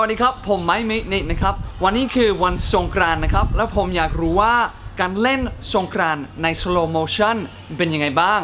วัสดีครับ ผมไมค์เมทเนตนะครับ วันนี้คือวันสงกรานต์นะครับ แล้วผมอยากรู้ว่าการเล่นสงกรานต์ในสโลโมชันเป็นยังไงบ้าง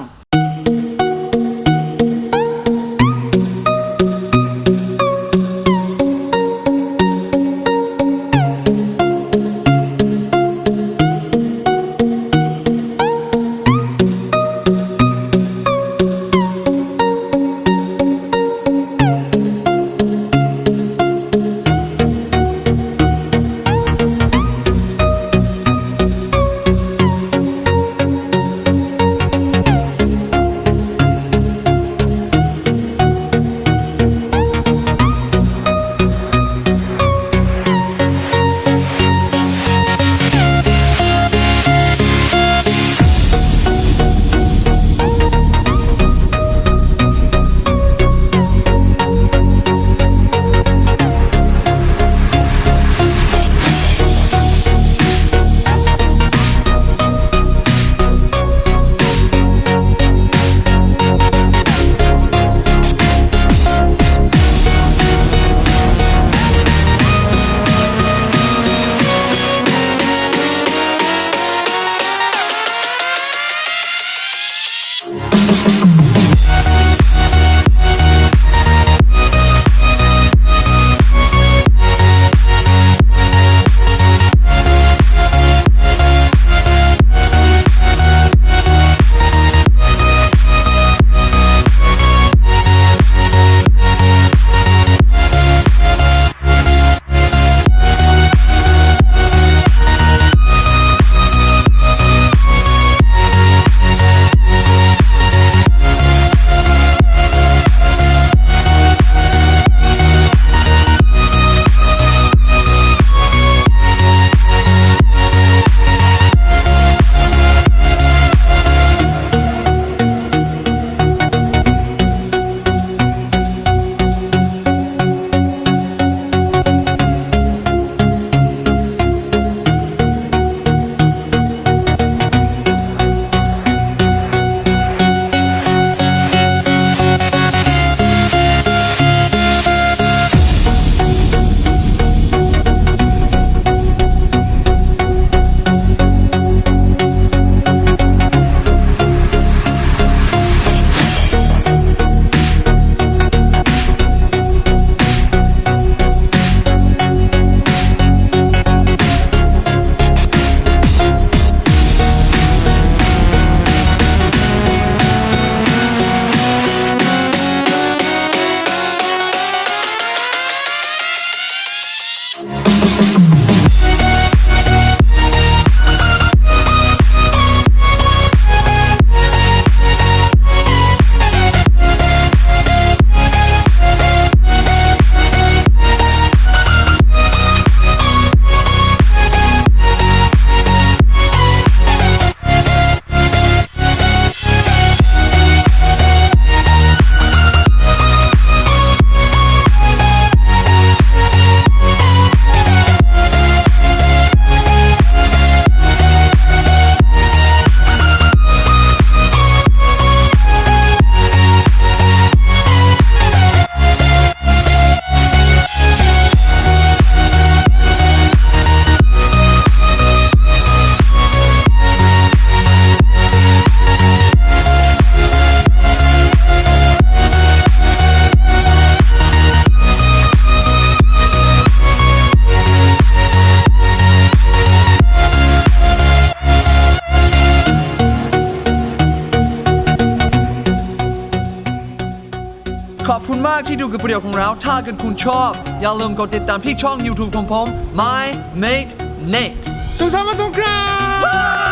ากที่ดูกับวิดีโอของเรา ถ้าเกิดคุณชอบ อย่าลืมกดติดตามที่ช่อง YouTube ของผม My Mate Nate สุขสันต์วันสงกรานต์